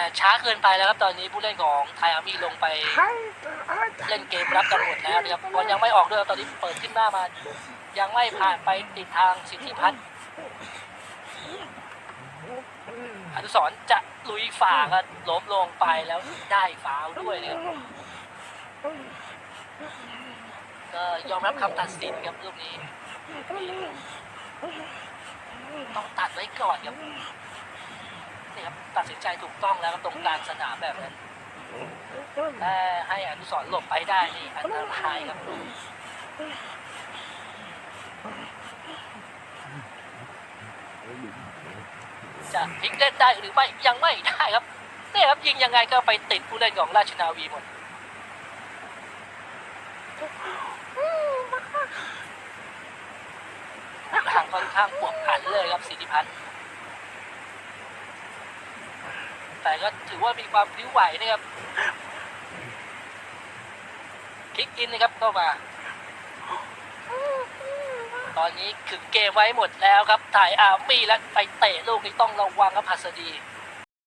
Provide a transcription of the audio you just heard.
แต่ช้าเกินไปแล้วครับตอนนี้ผู้เล่นของไทยอาร์มี่ลงไปเล่นเกมรับกันหมดแล้วนะครับบอลยังไม่ออกด้วยครับตอนนี้เปิดขึ้นหน้ามา ยังไม่ผ่านไปติดทางสิทธิพัฒน์อนุสรจะลุยฝ่าก็ล้มลงไปแล้วได้ฟาวด้วยนะครับก็ยอมรับคำตัดสินครับลูกนี้ ต้องตัดไว้ก่อนครับ นี่ครับตัดสินใจถูกต้องแล้วครับตรงกลางสนามแบบนั้นแต่ให้อนุสรณ์หลบไปได้นี่อันตรายครับจะพลิกเล่นได้หรือไม่ยังไม่ได้ครับนี่ครับยิงยังไงก็ไปติดผู้เล่นของราชนาวีหมดทางค่อนข้างปวกผันเลยครับสิทธิพัฒน์ แต่ก็ถือว่ามีความพลิ้วไหวนะครับคลิกอินนะครับเข้ามา ตอนนี้ขึงเกมไว้หมดแล้วครับถ่ายอาร์มี่และไปเตะลูกนี้ต้องระวังครับพัสดี